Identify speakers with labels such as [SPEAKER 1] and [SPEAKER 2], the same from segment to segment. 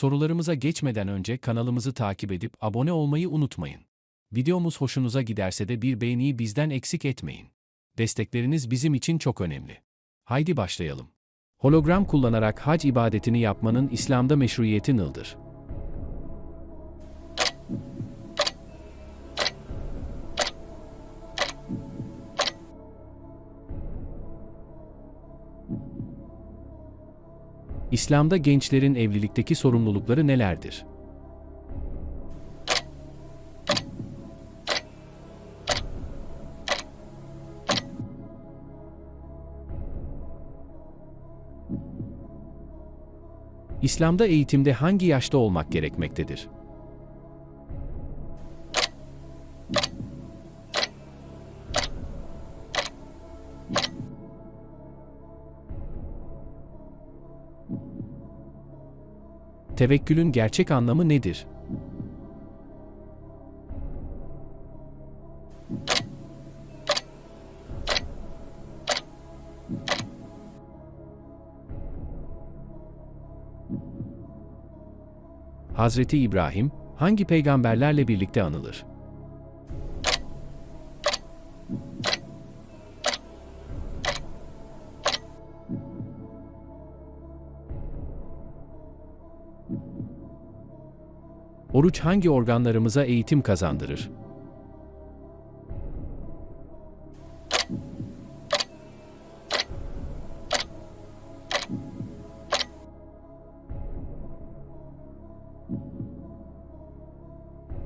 [SPEAKER 1] Sorularımıza geçmeden önce kanalımızı takip edip abone olmayı unutmayın. Videomuz hoşunuza giderse de bir beğeniyi bizden eksik etmeyin. Destekleriniz bizim için çok önemli. Haydi başlayalım. Hologram kullanarak hac ibadetini yapmanın İslam'da meşruiyeti nıldır. İslam'da gençlerin evlilikteki sorumlulukları nelerdir? İslam'da eğitimde hangi yaşta olmak gerekmektedir? Tevekkülün gerçek anlamı nedir? Hazreti İbrahim hangi peygamberlerle birlikte anılır? Oruç hangi organlarımıza eğitim kazandırır?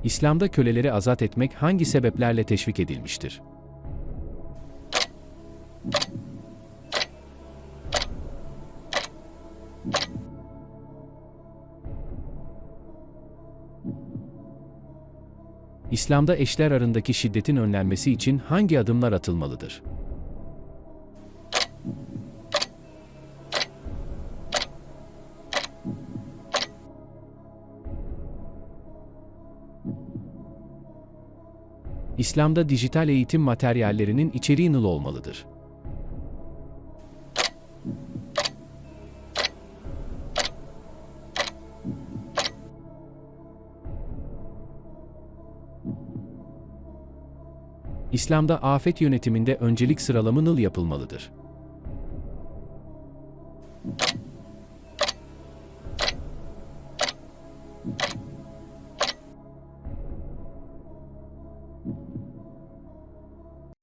[SPEAKER 1] İslam'da köleleri azat etmek hangi sebeplerle teşvik edilmiştir? İslam'da eşler arasındaki şiddetin önlenmesi için hangi adımlar atılmalıdır? İslam'da dijital eğitim materyallerinin içeriği nıl olmalıdır. İslam'da afet yönetiminde öncelik sıralama nıl yapılmalıdır.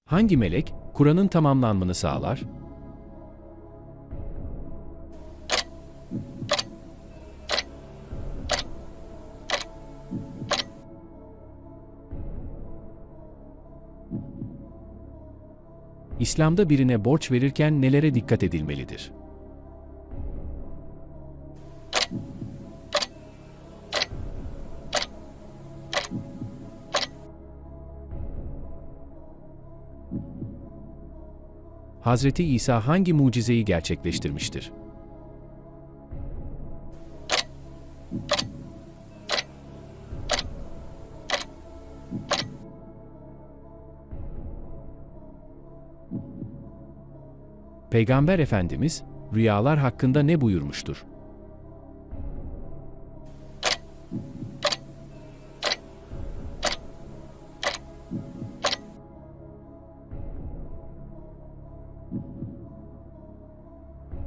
[SPEAKER 1] Hangi melek, Kur'an'ın tamamlanmanı sağlar? İslam'da birine borç verirken nelere dikkat edilmelidir? Hazreti İsa hangi mucizeyi gerçekleştirmiştir? Peygamber Efendimiz rüyalar hakkında ne buyurmuştur?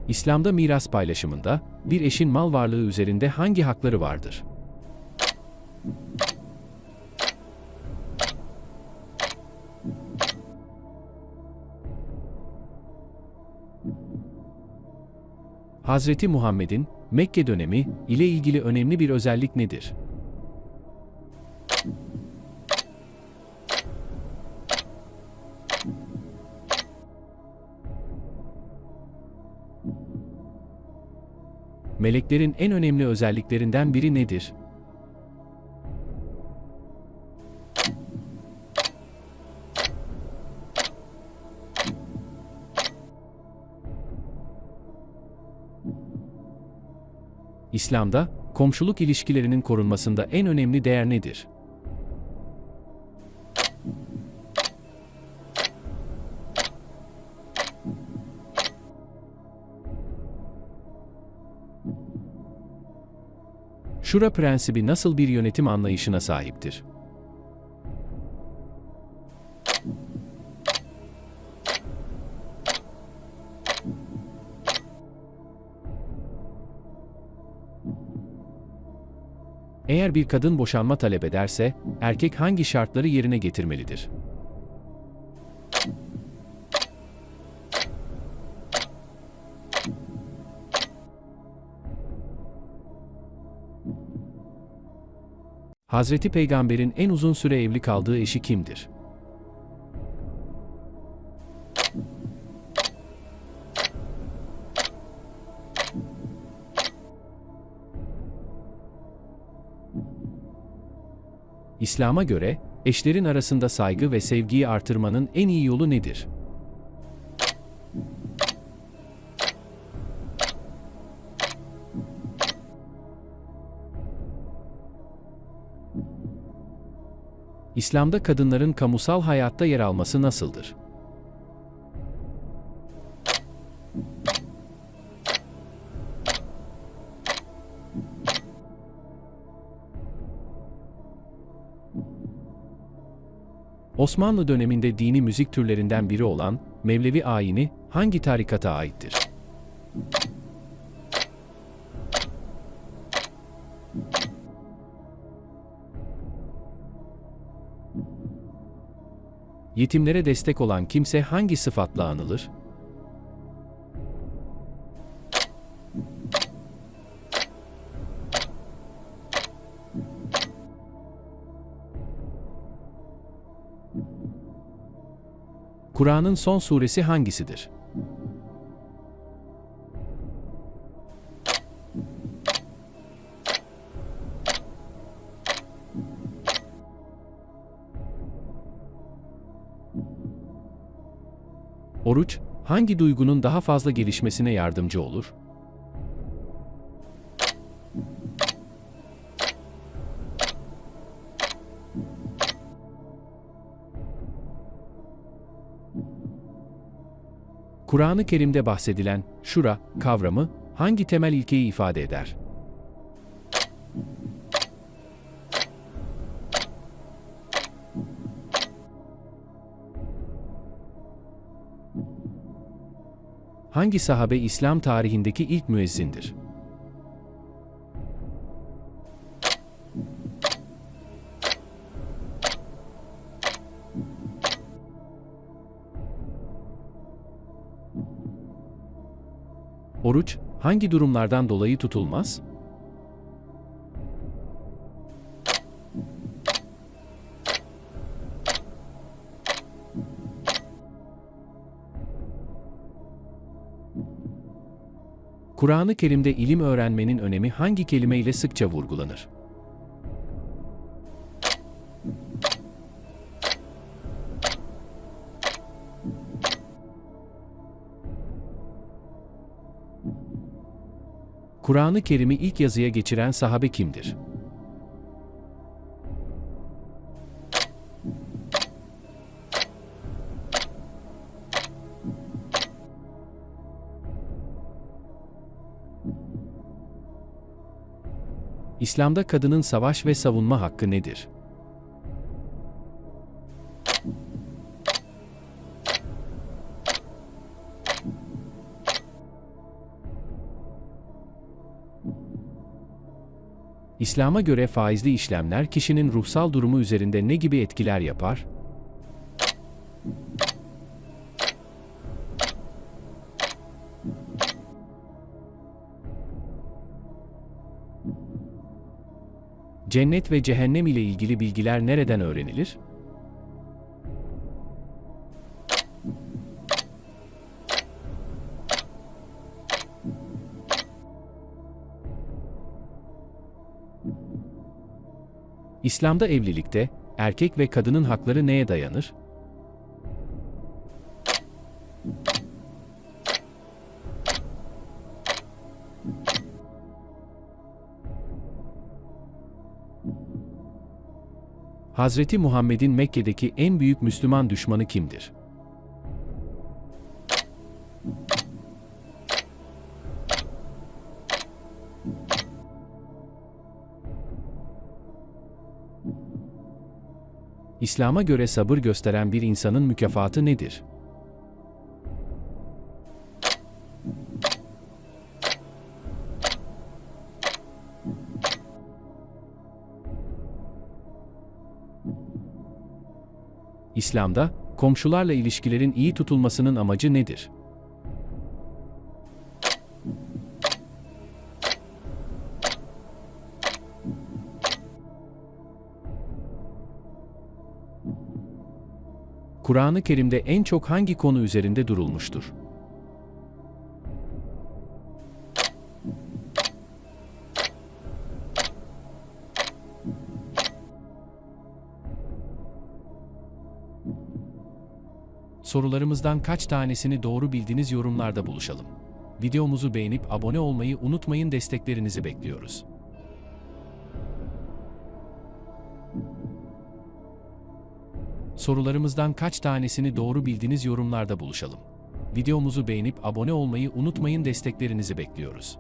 [SPEAKER 1] İslam'da miras paylaşımında bir eşin mal varlığı üzerinde hangi hakları vardır? Hazreti Muhammed'in Mekke dönemi ile ilgili önemli bir özellik nedir? Meleklerin en önemli özelliklerinden biri nedir? İslam'da komşuluk ilişkilerinin korunmasında en önemli değer nedir? Şura prensibi nasıl bir yönetim anlayışına sahiptir? Eğer bir kadın boşanma talep ederse, erkek hangi şartları yerine getirmelidir? Hazreti Peygamber'in en uzun süre evli kaldığı eşi kimdir? İslam'a göre, eşlerin arasında saygı ve sevgiyi artırmanın en iyi yolu nedir? İslam'da kadınların kamusal hayatta yer alması nasıldır? Osmanlı döneminde dini müzik türlerinden biri olan Mevlevi ayini hangi tarikata aittir? Yetimlere destek olan kimse hangi sıfatla anılır? Kur'an'ın son suresi hangisidir? Oruç, hangi duygunun daha fazla gelişmesine yardımcı olur? Kur'an-ı Kerim'de bahsedilen şura kavramı hangi temel ilkeyi ifade eder? Hangi sahabe İslam tarihindeki ilk müezzindir? Oruç, hangi durumlardan dolayı tutulmaz? Kur'an-ı Kerim'de ilim öğrenmenin önemi hangi kelime ile sıkça vurgulanır? Kur'an-ı Kerim'i ilk yazıya geçiren sahabe kimdir? İslam'da kadının savaş ve savunma hakkı nedir? İslam'a göre faizli işlemler kişinin ruhsal durumu üzerinde ne gibi etkiler yapar? Cennet ve cehennem ile ilgili bilgiler nereden öğrenilir? İslam'da evlilikte erkek ve kadının hakları neye dayanır? Hazreti Muhammed'in Mekke'deki en büyük Müslüman düşmanı kimdir? İslam'a göre sabır gösteren bir insanın mükafatı nedir? İslam'da komşularla ilişkilerin iyi tutulmasının amacı nedir? Kur'an-ı Kerim'de en çok hangi konu üzerinde durulmuştur? Sorularımızdan kaç tanesini doğru bildiğiniz yorumlarda buluşalım. Videomuzu beğenip abone olmayı unutmayın desteklerinizi bekliyoruz. Sorularımızdan kaç tanesini doğru bildiğiniz yorumlarda buluşalım. Videomuzu beğenip abone olmayı unutmayın desteklerinizi bekliyoruz.